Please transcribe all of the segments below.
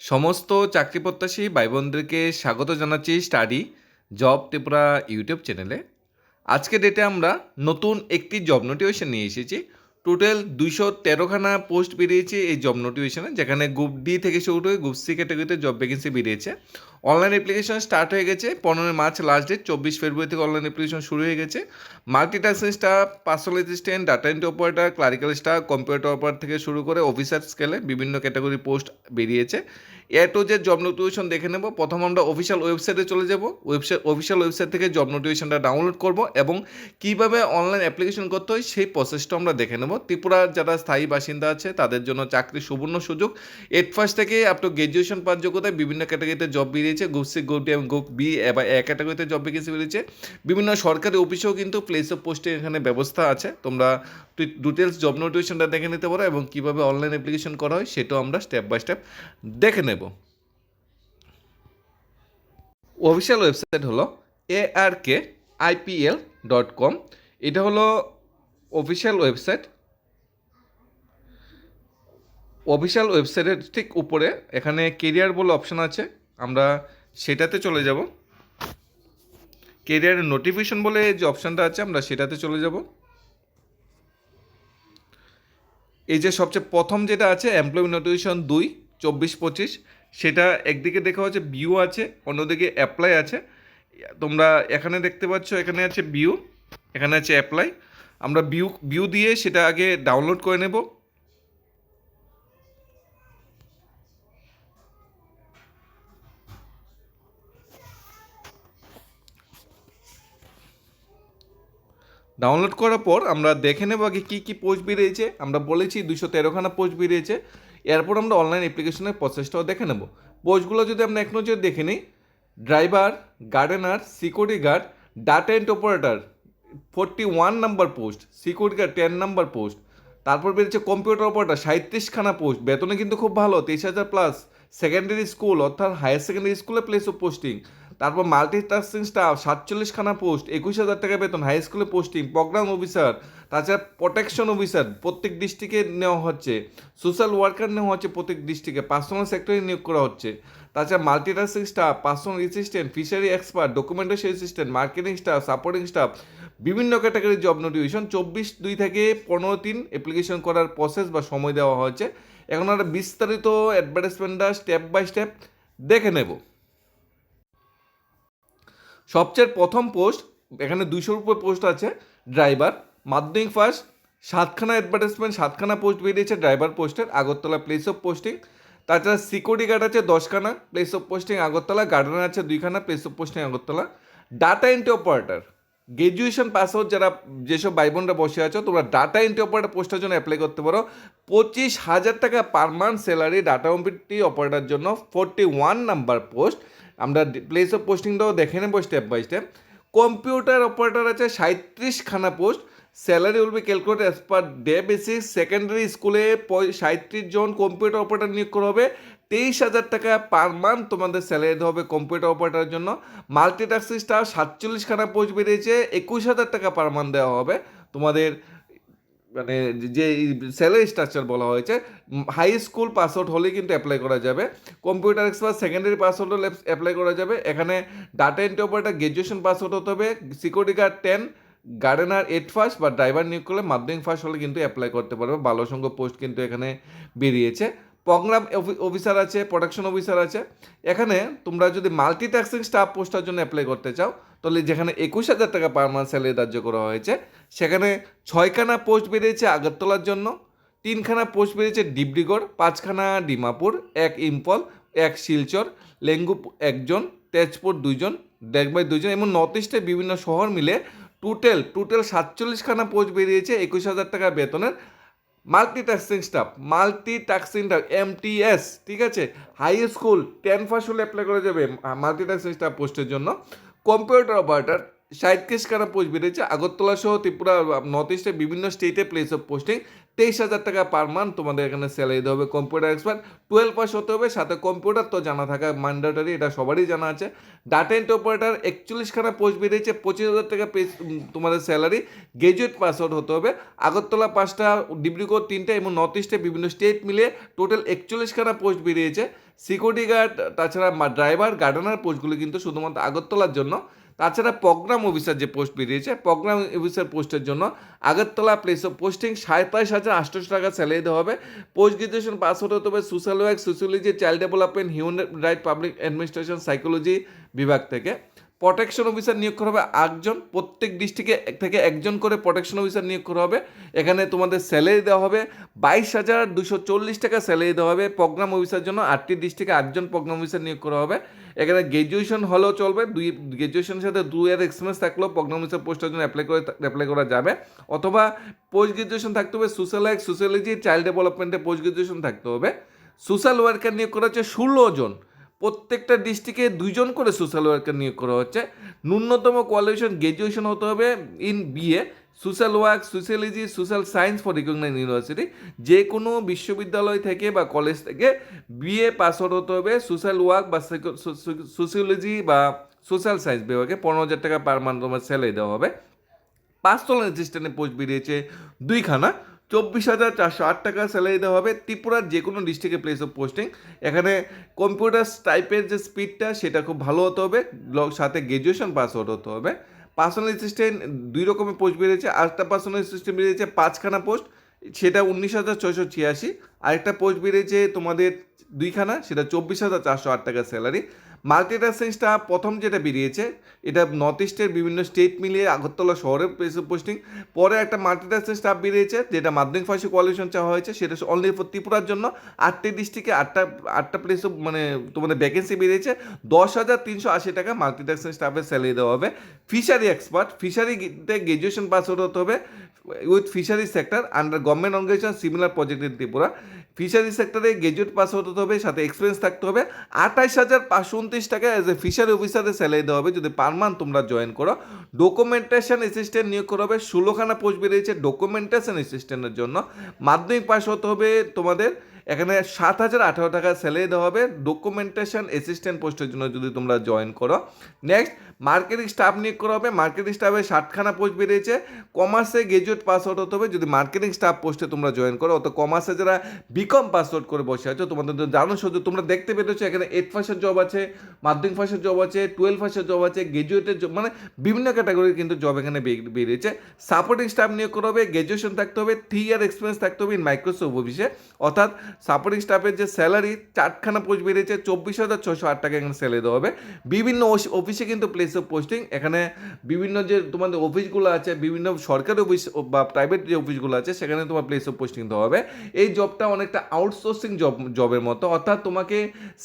সমস্ত চাকরি প্রত্যাশী ভাই বোনদেরকে স্বাগত জানাচ্ছি স্টাডি জব ত্রিপুরা ইউটিউব চ্যানেলে। আজকে ডেটে আমরা নতুন একটি জব নোটিফিকেশন নিয়ে এসেছি। টোটাল দুইশো তেরোখানা পোস্ট বেরিয়েছে এই জব নোটিফিকেশনে যেখানে গ্রুপ ডি থেকে শুরু হয়ে গ্রুপ সি ক্যাটাগরিতে জব ভ্যাকেন্সি বেরিয়েছে। অনলাইন অ্যাপ্লিকেশন স্টার্ট হয়ে গেছে, পনেরোই মার্চ লাস্ট ডেট চব্বিশ ফেব্রুয়ারি থেকে অনলাইন অ্যাপ্লিকেশন শুরু হয়ে গেছে। Multitasking staff personal assistant data entry operator clerical staff computer operator থেকে শুরু করে অফিসার স্কেলে বিভিন্ন ক্যাটাগরি পোস্ট বেরিয়েছে। এ টু জব নোটিফিকেশন দেখে নেব। প্রথম আমরা অফিসিয়াল ওয়েবসাইটে চলে যাব। ওয়েবসাইট অফিসিয়াল ওয়েবসাইট থেকে জব নোটিফিকেশনটা ডাউনলোড করব এবং কীভাবে অনলাইন অ্যাপ্লিকেশন করতে হয় সেই প্রসেসটা আমরা দেখে নেব। ত্রিপুরার যারা স্থায়ী বাসিন্দা আছে, তাদের জন্য চাকরি সুবর্ণ সুযোগ। এইট ফার্স্ট থেকে আপ টু গ্র্যাজুয়েশন পাস যোগ্যতায় বিভিন্ন ক্যাটাগরিতে জব বেরিয়েছে গ্রুপ সি গ্রুপ ডি এবং গ্রুপ বি এবং এ ক্যাটাগরিতে জব ভ্যাকেন্সি বেরিয়েছে বিভিন্ন সরকারি অফিসেও কিন্তু প্লেস অফ পোস্টে এখানে ব্যবস্থা আছে। তোমরা ডিটেলস জব নোটিফিকেশনটা দেখে নিতে পারো এবং কীভাবে অনলাইন অ্যাপ্লিকেশন করা হয়, সেটাও আমরা স্টেপ বাই স্টেপ দেখে নেব। অফিসিয়াল ওয়েবসাইট হলো এ আর কে আইপিএল ডট কম এটা হলো অফিসিয়াল ওয়েবসাইট অফিসিয়াল ওয়েবসাইটের ঠিক উপরে এখানে কেরিয়ার বলে অপশন আছে। আমরা সেটাতে চলে যাব। কেরিয়ার নোটিফিকেশন বলে যে অপশানটা আছে, আমরা সেটাতে চলে যাব। এই যে সবচেয়ে প্রথম যেটা আছে এমপ্লয়ি নোটিফিকেশন দুই, চব্বিশ, পঁচিশ, সেটা একদিকে দেখা হচ্ছে বিউ আছে, অন্যদিকে অ্যাপ্লাই আছে। তোমরা এখানে দেখতে পাচ্ছ, এখানে আছে বিউ এখানে আছে অ্যাপ্লাই আমরা বিউ বিউ দিয়ে সেটা আগে ডাউনলোড করে নেব। ডাউনলোড করার পর আমরা দেখে নেব আগে কী কী পোস্ট বেরিয়েছে। আমরা বলেছি দুশো তেরোখানা পোস্ট বেরিয়েছে। এরপর আমরা অনলাইন অ্যাপ্লিকেশনের প্রসেসটাও দেখে নেব। পোস্টগুলো যদি আমরা এক নজর দেখে নিই driver gardener security guard data entry operator forty one number post security guard ten number post তারপর বেরিয়েছে কম্পিউটার অপারেটর সাঁত্রিশখানা পোস্ট বেতনে কিন্তু খুব ভালো, তেইশ হাজার প্লাস সেকেন্ডারি স্কুল অর্থাৎ হায়ার সেকেন্ডারি স্কুলে প্লেস অফ পোস্টিং তারপর মাল্টিটাস্কিং স্টাফ সাতচল্লিশখানা পোস্ট একুশ হাজার টাকা বেতন হাই স্কুলে পোস্টিং প্রোগ্রাম অফিসার তাছাড়া প্রোটেকশন অফিসার প্রত্যেক ডিস্ট্রিক্টে নেওয়া হচ্ছে। সোশ্যাল ওয়ার্কার নেওয়া হচ্ছে প্রত্যেক ডিস্ট্রিক্টে পার্সোনাল সেক্টরে নিয়োগ করা হচ্ছে। তাছাড়া multitasking staff personal assistant fishery expert documentation assistant marketing staff supporting staff বিভিন্ন ক্যাটাগরির জব নোটিফিকেশন চব্বিশ দুই থেকে পনেরো তিন অ্যাপ্লিকেশন করার প্রসেস বা সময় দেওয়া হয়েছে। এখন আমরা বিস্তারিত অ্যাডভার্টাইজমেন্টটা স্টেপ বাই স্টেপ দেখে নেব। সবচেয়ে প্রথম পোস্ট, এখানে দুইশোর উপর পোস্ট আছে, ড্রাইভার। মাধ্যমিক ফার্স্ট সাতখানা অ্যাডভার্টাইজমেন্ট সাতখানা পোস্ট বেরিয়েছে ড্রাইভার পোস্টের, আগরতলা প্লেস অফ পোস্টিং তাছাড়া সিকিউরিটি গার্ড আছে দশখানা place of posting Agartala gardener আছে দুইখানা place of posting Agartala. Data entry operator graduation pass out যারা যেসব ভাই বোনরা বসে আছো, তোমরা ডাটা এন্ট্রি অপারেটর পোস্টের জন্য অ্যাপ্লাই করতে পারো। পঁচিশ হাজার টাকা per month salary data entry operator জন্য ফোরটি ওয়ান নাম্বার পোস্ট আমরা প্লেস অফ পোস্টিংটাও দেখে নেব step by step computer operator আছে সাঁত্রিশখানা post salary will be calculate as per day basis secondary স্কুলে সাঁত্রিশ জন কম্পিউটার অপারেটর নিয়োগ করা হবে। তেইশ হাজার টাকা পার মান্থ তোমাদের স্যালারি দেওয়া হবে কম্পিউটার অপারেটরের জন্য। মাল্টিটাস্কিং স্টাফ সাতচল্লিশখানা পোস্ট বেরিয়েছে। একুশ হাজার টাকা পার মান্থ দেওয়া হবে। তোমাদের মানে যে স্যালারি স্ট্রাকচার বলা হয়েছে হাই স্কুল পাস আউট হলে কিন্তু অ্যাপ্লাই করা যাবে। Computer expert secondary pass out হলে অ্যাপ্লাই করা যাবে। এখানে data entry operator graduation pass out হতে হবে। Security guard ten gardener eight first বা ড্রাইভার নিয়োগ করলে মাধ্যমিক ফার্স্ট হলে কিন্তু অ্যাপ্লাই করতে পারবে। ভালো সংখ্যক পোস্ট কিন্তু এখানে বেরিয়েছে। প্রোগ্রাম অফিসার আছে প্রোডাকশন অফিসার আছে। এখানে তোমরা যদি মাল্টিটাস্কিং স্টাফ পোস্টার জন্য অ্যাপ্লাই করতে চাও, তাহলে যেখানে একুশ হাজার টাকা পার মান্থ স্যালারি ধার্য করা হয়েছে, সেখানে ছয়খানা পোস্ট বেরিয়েছে আগরতলার জন্য, তিনখানা পোস্ট বেরিয়েছে ডিব্রুগড়, পাঁচখানা ডিমাপুর, এক ইম্ফল, এক শিলচর লেঙ্গু একজন, তেজপুর দুইজন দেখবাই দুইজন, এবং নর্থ ইস্টে বিভিন্ন শহর মিলে টোটাল টোটাল সাতচল্লিশখানা পোস্ট বেরিয়েছে একুশ হাজার টাকা বেতনের। Multitasking staff multi multitasking staff MTS ঠিক আছে? হাই স্কুল টেন ফার্স্ট হলে অ্যাপ্লাই করা যাবে মাল্টিটাস্কিং স্টাফ পোস্টের জন্য। কম্পিউটার অপারেটর সাঁত্রিশ খানা পোস্ট বেরিয়েছে? আগরতলা সহ ত্রিপুরা নর্থ ইস্টে বিভিন্ন স্টেটে প্লেস অফ পোস্টিং তেইশ হাজার টাকা পার মান্থ তোমাদের এখানে স্যালারি দিতে হবে কম্পিউটার এক্সপার্ট টুয়েলভ পাস হতে হবে, সাথে কম্পিউটার তো জানা থাকা ম্যান্ডেটারি এটা সবারই জানা আছে। ডাটা এন্ট্রি অপারেটার একচল্লিশখানা পোস্ট বেরিয়েছে, পঁচিশ হাজার টাকা পে তোমাদের স্যালারি গ্রাজুয়েট পাস আউট হতে হবে। আগরতলা পাঁচটা ডিব্রুগড় তিনটা এবং নর্থ ইস্টে বিভিন্ন স্টেট মিলে টোটাল একচল্লিশখানা পোস্ট বেরিয়েছে। সিকিউরিটি গার্ড তাছাড়া ড্রাইভার গার্ডেনার পোস্টগুলি কিন্তু শুধুমাত্র আগরতলার জন্য। তাছাড়া প্রোগ্রাম অফিসার যে পোস্ট বেরিয়েছে, প্রোগ্রাম অফিসার পোস্টের জন্য আগরতলা প্লেস অফ পোস্টিং সাঁত্রিশ হাজার আটশোশো টাকা স্যালারি দেওয়া হবে। পোস্ট গ্রাজুয়েশন পাস হতে হবে social work sociology child development human right public administration psychology বিভাগ থেকে। প্রোটেকশন অফিসার নিয়োগ করা হবে আটজন, প্রত্যেক ডিস্ট্রিক্টে থেকে একজন করে প্রোটেকশন অফিসার নিয়োগ করা হবে। এখানে তোমাদের স্যালারি দেওয়া হবে বাইশ হাজার দুশো চল্লিশ টাকা স্যালারি দেওয়া হবে। প্রোগ্রাম অফিসার জন্য আটটি ডিস্ট্রিক্টে আটজন প্রোগ্রাম অফিসার নিয়োগ করা হবে। এখানে গ্র্যাজুয়েশন হলেও চলবে। দুই গ্র্যাজুয়েশনের সাথে দু ইয়ার এক্সপিরিয়েন্স থাকলেও প্রোগ্রাম অফিসার পোস্টের জন্য অ্যাপ্লাই করে অ্যাপ্লাই করা যাবে। অথবা পোস্ট গ্রাজুয়েশন থাকতে হবে সোশ্যাল সোশ্যালজি চাইল্ড ডেভেলপমেন্টে পোস্ট গ্রাজুয়েশন থাকতে হবে। সোশ্যাল ওয়ার্কার নিয়োগ করা হচ্ছে ষোলো জন। প্রত্যেকটা ডিস্ট্রিক্টে দুইজন করে সোশ্যাল ওয়ার্কার নিয়োগ করা হচ্ছে। ন্যূনতম কোয়ালিফিকেশন গ্র্যাজুয়েশন হতে হবে in BA social work sociology social science for recognise university যে কোনো বিশ্ববিদ্যালয় থেকে বা কলেজ থেকে বিএ পাস হতে হবে। সোশ্যাল ওয়ার্ক বা সোশ্যালজি বা সোশ্যাল সায়েন্স বিভাগে পনেরো হাজার টাকা পার মান্থ তোমার স্যালারি দেওয়া হবে। পাঁচতলা অ্যাসিস্ট্যান্টের পোস্ট বেরিয়েছে দুইখানা। চব্বিশ হাজার চারশো আট টাকা স্যালারি দেওয়া হবে ত্রিপুরার যে কোনো ডিস্ট্রিক্টে প্লেস অফ পোস্টিং এখানে কম্পিউটার টাইপের যে স্পিডটা সেটা খুব ভালো হতে হবে। সাথে গ্র্যাজুয়েশন পাস আউট হতে হবে। পার্সোনাল অ্যাসিস্ট্যান্ট দুই রকমের পোস্ট বেরিয়েছে। আরেকটা পার্সোনাল অ্যাসিস্ট্যান্ট বেরিয়েছে, পাঁচখানা পোস্ট সেটা উনিশ হাজার ছয়শো ছিয়াশি। আরেকটা পোস্ট বেরিয়েছে তোমাদের দুইখানা, সেটা চব্বিশ হাজার চারশো আট টাকা স্যালারি মাল্টিটাস্কিং স্টাফ প্রথম যেটা বেরিয়েছে, এটা নর্থ ইস্টের বিভিন্ন স্টেট মিলিয়ে আগরতলা শহরে পোস্টিং পরে একটা মাল্টিটাস্কিং স্টাফ বেরিয়েছে, যেটা মাধ্যমিক ফার্স্ট কোয়ালিফিকেশন চাওয়া হয়েছে, সেটা অনলি ফর ত্রিপুরার জন্য। আটটি ডিস্ট্রিক্টে আটটা আটটা প্লেস মানে তোমাদের ভ্যাকেন্সি বেরিয়েছে। দশ হাজার তিনশো আশি টাকা মাল্টিটাস্কিং স্টাফের স্যালারি দেওয়া হবে। ফিশারি এক্সপার্ট ফিশারিতে গ্রাজুয়েশন পাস হতে হবে with fishery sector under government organisation similar project in Tripura. Fishery সেক্টরে গ্রাজুয়েট পাস হতে হবে, সাথে এক্সপিরিয়েন্স থাকতে হবে। আঠাইশ হাজার পাঁচশো উনত্রিশ টাকা এজ এ ফিশারি অফিসারের স্যালারি দেওয়া হবে। যদি পার মান্থ তোমরা জয়েন করো ডকুমেন্টেশন অ্যাসিস্ট্যান্ট নিয়োগ করা হবে। ষোলোখানা পোস্ট বেরিয়েছে ডকুমেন্টেশন অ্যাসিস্ট্যান্টের জন্য। মাধ্যমিক পাস হতে হবে তোমাদের। এখানে সাত হাজার আঠারো টাকা স্যালারি দেওয়া হবে। ডকুমেন্টেশন অ্যাসিস্ট্যান্ট পোস্টের জন্য যদি তোমরা জয়েন করো। নেক্সট মার্কেটিং স্টাফ নিয়োগ করা হবে, মার্কেটিং স্টাফে ষাটখানা পোস্ট বেরিয়েছে। কমার্সে গ্রাজুয়েট পাস আউট হতে হবে, যদি মার্কেটিং স্টাফ পোস্টে তোমরা জয়েন করো অত কমার্সে যারা বিকম পাস আউট করে বসে আছো, তোমাদের তো জানো শুধু, তোমরা দেখতে পেরেছ এখানে এইট ফার্স্টের জব আছে, মাধ্যমিক ফার্স্টের জব আছে টুয়েলভ ফার্স্টের জব আছে গ্রাজুয়েটের জব মানে বিভিন্ন ক্যাটাগরির কিন্তু জব এখানে বেরিয়েছে। সাপোর্টিং স্টাফ নিয়োগ করা হবে গ্রাজুয়েশন থাকতে হবে থ্রি ইয়ার এক্সপিরিয়েন্স থাকতে হবে ইন মাইক্রোসফট অফিসে অর্থাৎ সাপোর্টিং স্টাফের যে স্যালারি চারখানা পোস্ট বেরিয়েছে, চব্বিশ হাজার ছশো আট টাকা এখানে স্যালারি দেওয়া হবে। বিভিন্ন অফিসে কিন্তু প্লেস অফ পোস্টিং এখানে বিভিন্ন যে তোমাদের অফিসগুলো আছে, বিভিন্ন সরকারি অফিস বা প্রাইভেট যে অফিসগুলো আছে, সেখানে তোমার প্লেস অফ পোস্টিং দেওয়া হবে। এই জবটা অনেকটা আউটসোর্সিং জব জবের মতো। অর্থাৎ তোমাকে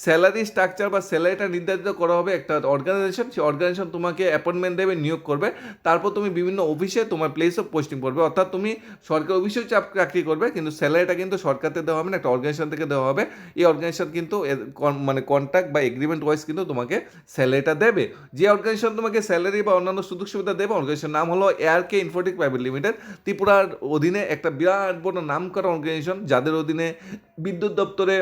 স্যালারি স্ট্রাকচার বা স্যালারিটা নির্ধারিত করা হবে একটা অর্গানাইজেশন সেই অর্গানাইজেশন তোমাকে অ্যাপয়েন্টমেন্ট দেবে, নিয়োগ করবে। তারপর তুমি বিভিন্ন অফিসে তোমার প্লেস অফ পোস্টিং পড়বে অর্থাৎ তুমি সরকারি অফিসেও চাপ চাকরি করবে, কিন্তু স্যালারিটা কিন্তু সরকার থেকে দেওয়া হবে না, একটা অর্গানাইজেশন থেকে দেওয়া হবে। এই অর্গানাইজেশন কিন্তু মানে কন্ট্রাক্ট বা এগ্রিমেন্ট ওয়াইজ কিন্তু তোমাকে স্যালারিটা দেবে। যে অর্গানাইজেশন তোমাকে স্যালারি বা অন্যান্য সুযোগ সুবিধা দেবে অর্গানাইজেশন নাম হলো R K infotech private limited ত্রিপুরার অধীনে একটা বিরাট বড় নাম করা অর্গানাইজেশন যাদের অধীনে বিদ্যুৎ দপ্তরে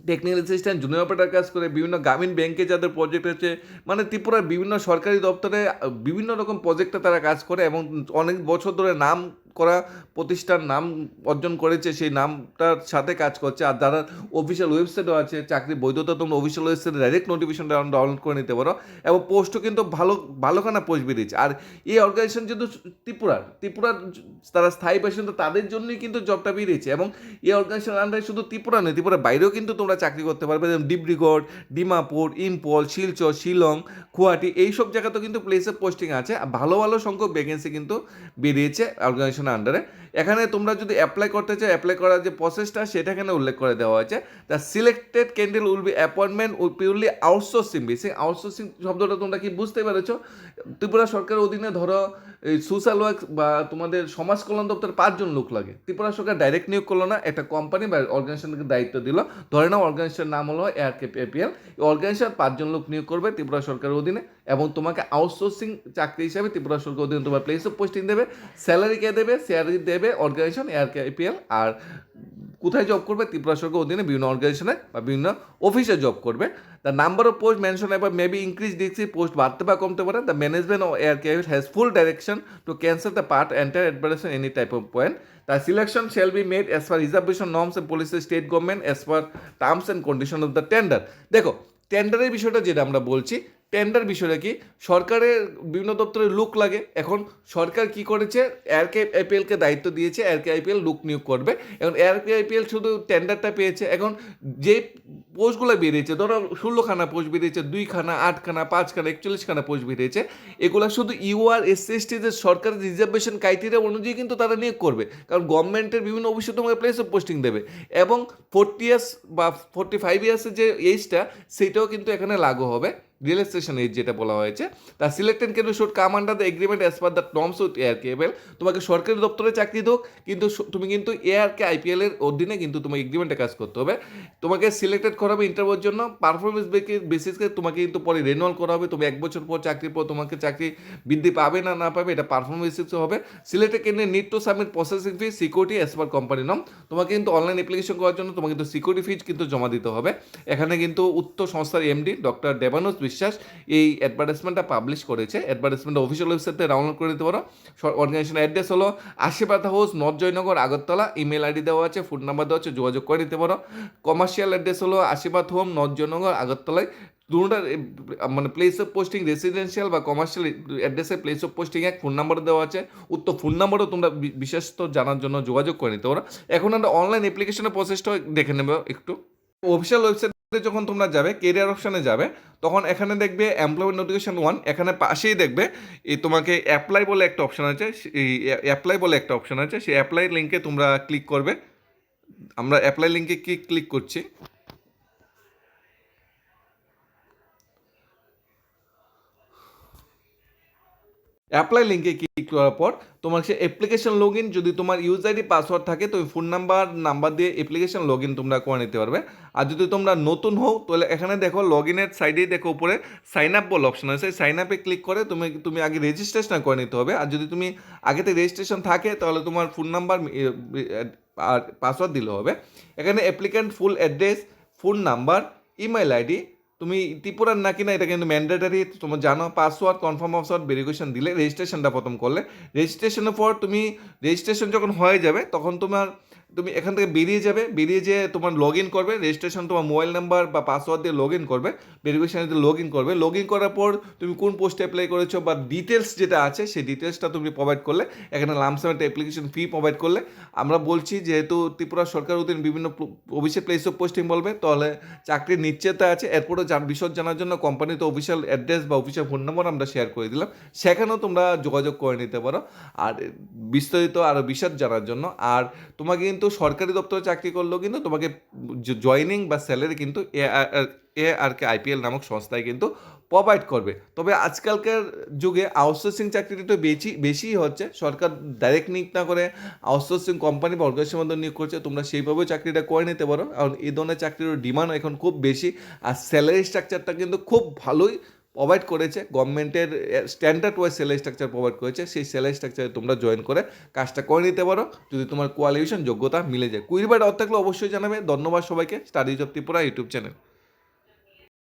টেকনিক্যাল অ্যাসিস্ট্যান্ট জুনিয়র অপারেটার কাজ করে, বিভিন্ন গ্রামীণ ব্যাংকে যাদের প্রজেক্ট হচ্ছে মানে ত্রিপুরার বিভিন্ন সরকারি দপ্তরে বিভিন্ন রকম প্রজেক্টে তারা কাজ করে এবং অনেক বছর ধরে নাম করা প্রতিষ্ঠান নাম অর্জন করেছে, সেই নামটার সাথে কাজ করছে। আর যারা অফিসিয়াল ওয়েবসাইটও আছে, চাকরি বৈধতা, তোমরা অফিসিয়াল ওয়েবসাইটে ডাইরেক্ট নোটিফিকেশন ডাউনলোড করে নিতে পারো। এবং পোস্টও কিন্তু ভালো, ভালোখানা পোস্ট বেরিয়েছে। আর এই অর্গানাইজেশন যেহেতু ত্রিপুরার ত্রিপুরার তারা স্থায়ী বাসিন্দা তাদের জন্যই কিন্তু জবটা বেরিয়েছে। এবং এই অর্গানাইজেশন আন্ডারে শুধু ত্রিপুরা নয়, ত্রিপুরার বাইরেও কিন্তু তোমরা চাকরি করতে পারবে। যেমন ডিব্রুগড়, ডিমাপুর, ইম্পল, শিলচর, শিলং, গুয়াহাটি, এইসব জায়গাতেও কিন্তু প্লেসে পোস্টিং আছে। আর ভালো ভালো সংখ্যক ভ্যাকেন্সি কিন্তু বেরিয়েছে অর্গানাইজেশনের আন্ডারে এখানে তোমরা যদি অ্যাপ্লাই করতে চাও অ্যাপ্লাই করার যে প্রসেসটা সেটা এখানে উল্লেখ করে দেওয়া হয়েছে the selected candidate will be appointment will purely outsourcing basic outsourcing শব্দটা তোমরা কি বুঝতে পেরেছ? ত্রিপুরা সরকারের অধীনে ধরো, এই সোশ্যাল ওয়ার্ক বা তোমাদের সমাজ কল্যাণ দপ্তর পাঁচজন লোক লাগে। ত্রিপুরা সরকার ডাইরেক্ট নিয়োগ করল না, একটা কোম্পানি বা অর্গানাইজেশনকে দায়িত্ব দিল। ধরে নাও অর্গানাইজেশনের নাম হলো এয়ার কে এপিএল এই অর্গানাইজেশন পাঁচজন লোক নিয়োগ করবে ত্রিপুরা সরকারের অধীনে এবং তোমাকে আউটসোর্সিং চাকরি হিসাবে ত্রিপুরা সরকার অধীনে তোমার প্লেস অফ পোস্টিং দেবে। স্যালারি কে দেবে স্যালারি দেবে অর্গানাইজেশন এয়ার কে এপিএল আর কোথায় জব করবে, ত্রিপুরা সরকার অধীনে বিভিন্ন অর্গানাইজেশনে বা বিভিন্ন অফিসে জব করবে। The number of post mention এবার মেবি ইনক্রিজ ডিক্সি পোস্ট বাড়তে বা কমতে পারে। The management of R K IT has full direction to cancel the part enter advertisement any type of point the selection shall be made as per reservation norms and policy state government as per terms and condition of the tender দেখো টেন্ডারের বিষয়টা যেটা আমরা বলছি tender বিষয়টা কি? সরকারের বিভিন্ন দপ্তরের লুক লাগে। এখন সরকার কি করেছে? এয়ারকে আইপিএলকে দায়িত্ব দিয়েছে এয়ারকে আইপিএল লুক নিয়োগ করবে। এখন এয়ারকে আইপিএল শুধু টেন্ডারটা পেয়েছে। এখন যে পোস্টগুলো বেরিয়েছে। ধরো ষোলোখানা পোস্ট বেরিয়েছে, দুইখানা, আটখানা, পাঁচখানা, একচল্লিশখানা পোস্ট বেরিয়েছে। এগুলো শুধু ইউআর এস এস টিদের সরকারের রিজার্ভেশন ক্রাইটেরিয়া অনুযায়ী কিন্তু তারা নিয়োগ করবে। কারণ গভর্নমেন্টের বিভিন্ন অফিসে তোমাকে প্লেস অফ পোস্টিং দেবে। এবং ফোর্টি ইয়ার্স বা ফোর্টি ফাইভ ইয়ার্সের যে এজটা সেটাও কিন্তু এখানে লাগু হবে। রিয়েলাইজেশন এজ যেটা বলা হয়েছে। তা সিলেক্টেড কিন্তু should come under the agreement as per the terms with R কেবল তোমাকে সরকারি দপ্তরে চাকরি হোক কিন্তু তুমি কিন্তু এয়ারকে আইপিএল এর অধীনে কিন্তু তোমাকে এগ্রিমেন্টে কাজ করতে হবে। তোমাকে সিলেক্টেড করা হবে ইন্টারভিউর জন্য পারফরমেন্স বেসিসকে তোমাকে কিন্তু পরে রেনুয়াল করা হবে। তুমি এক বছর পর চাকরির পর তোমাকে চাকরি বৃদ্ধি পাবে না না পাবে, এটা পারফরমেন্স বেসিসে হবে। Selected candidate need to submit processing fee security as per company নম তোমাকে কিন্তু অনলাইন অ্যাপ্লিকেশন করার জন্য তোমাকে কিন্তু সিকিউরিটি ফিজ কিন্তু জমা দিতে হবে। এখানে কিন্তু উত্তর সংস্থার এমডি ডক্টর দেবানুজ বিশ্বাস, এই অ্যাডভার্টাইজমেন্টটা পাবলিশ করেছে। অ্যাডভার্টাইজমেন্ট অফিসিয়াল ওয়েবসাইটে ডাউনলোড করে নিতে পারো। অর্গানাইজেশন অ্যাড্রেস হলো Ashirbad house north Joynagar, Agartala. Email ID দেওয়া আছে ফোন নাম্বার দেওয়া আছে, যোগাযোগ করে নিতে পারো। কমার্শিয়াল অ্যাড্রেস হলো আশীর্বাদ হোম নর্থ আগরতলায়। দুটার মানে প্লেস অফ পোস্টিং রেসিডেন্সিয়াল বা কমার্শিয়াল অ্যাড্রেসে প্লেস অফ পোস্টিং এক ফোন নাম্বার দেওয়া আছে। উত্তর ফোন নাম্বারও তোমরা বিশেষত জানার জন্য যোগাযোগ করে নিতে পারো। এখন আমরা অনলাইন অ্যাপ্লিকেশনের প্রসেসটা দেখে নেব একটু। অফিসিয়াল ওয়েবসাইটে যখন তোমরা যাবে কেরিয়ার অপশানে যাবে, তখন এখানে দেখবে এমপ্লয়মেন্ট নোটিফিকেশন ওয়ান এখানে পাশেই দেখবে এই তোমাকে অ্যাপ্লাই বলে একটা অপশন আছে এই অ্যাপ্লাই বলে একটা অপশন আছে, সেই অ্যাপ্লাই লিঙ্কে তোমরা ক্লিক করবে। আমরা অ্যাপ্লাই লিঙ্কে কি ক্লিক করছি? অ্যাপ্লাই লিঙ্কে ক্লিক করার পর তোমার সে অ্যাপ্লিকেশন লগ ইন যদি তোমার ইউজ আইডি পাসওয়ার্ড থাকে, তো ফোন নাম্বার নাম্বার দিয়ে অ্যাপ্লিকেশন লগ ইন তোমরা করে নিতে পারবে। আর যদি তোমরা নতুন হও, তাহলে এখানে দেখো লগ ইনের সাইডেই দেখো উপরে সাইন আপ বলে অপশন আছে। সাইন আপে ক্লিক করে তুমি তুমি আগে রেজিস্ট্রেশন করে নিতে হবে। আর যদি তুমি আগে থেকে রেজিস্ট্রেশন থাকে, তাহলে তোমার ফোন নাম্বার আর পাসওয়ার্ড দিলে হবে। এখানে applicant full address phone number email ID তুমি ত্রিপুরার নাকি না, এটা কিন্তু ম্যান্ডেটারি তোমার জানো পাসওয়ার্ড কনফার্ম পাসওয়ার্ড ভেরিফিকেশন দিলে রেজিস্ট্রেশনটা প্রথম করলে। রেজিস্ট্রেশনের পর তুমি রেজিস্ট্রেশন যখন হয়ে যাবে, তখন তোমার তুমি এখান থেকে বেরিয়ে যাবে, বেরিয়ে যেয়ে তোমার লগ ইন করবে রেজিস্ট্রেশন তোমার মোবাইল নাম্বার বা পাসওয়ার্ড দিয়ে লগ ইন করবে ভেরিফিকেশানে দিয়ে লগ ইন করবে। লগ ইন করার পর তুমি কোন পোস্টে অ্যাপ্লাই করেছ বা ডিটেলস যেটা আছে, সেই ডিটেলসটা তুমি প্রোভাইড করলে। এখানে লামসাম একটা অ্যাপ্লিকেশন ফি প্রোভাইড করলে। আমরা বলছি যেহেতু ত্রিপুরা সরকার অধীন বিভিন্ন অফিসে প্লেস অফ পোস্টিং বলবে, তাহলে চাকরির নিশ্চয়তা আছে। এরপরে জান, বিশদ জানার জন্য কোম্পানিতে অফিসিয়াল অ্যাড্রেস বা অফিসিয়াল ফোন নম্বর আমরা শেয়ার করে দিলাম। সেখানেও তোমরা যোগাযোগ করে নিতে পারো। আর বিস্তারিত আরও বিশদ জানার জন্য। আর তোমাকে কিন্তু সরকারি দপ্তরে চাকরি করলেও কিন্তু তোমাকে জয়নিং বা স্যালারি কিন্তু এ আর কে আইপিএল নামক সংস্থায় কিন্তু প্রোভাইড করবে। তবে আজকালকার যুগে আউটসোর্সিং চাকরিটা একটু বেশি বেশিই হচ্ছে। সরকার ডাইরেক্ট নিয়োগ না করে আউটসোর্সিং কোম্পানি বা অর্গানাইজেশনের মাধ্যমে নিয়োগ করছে, তোমরা সেইভাবেও চাকরিটা করে নিতে পারো। কারণ এই ধরনের চাকরির ডিমান্ড এখন খুব বেশি। আর স্যালারি স্ট্রাকচারটা কিন্তু খুব ভালোই প্রোভাইড করেছে গভর্নমেন্টের standard wise salary structure provide করেছে, সেই স্যালারি স্ট্রাকচারে তোমরা জয়েন করে কাজটা করে নিতে পারো। যদি তোমার কোয়ালিফিকেশন যোগ্যতা মিলে যায়। কুইরবার অর্থ থাকলে অবশ্যই জানাবে। ধন্যবাদ সবাইকে। Studies of Tripura YouTube channel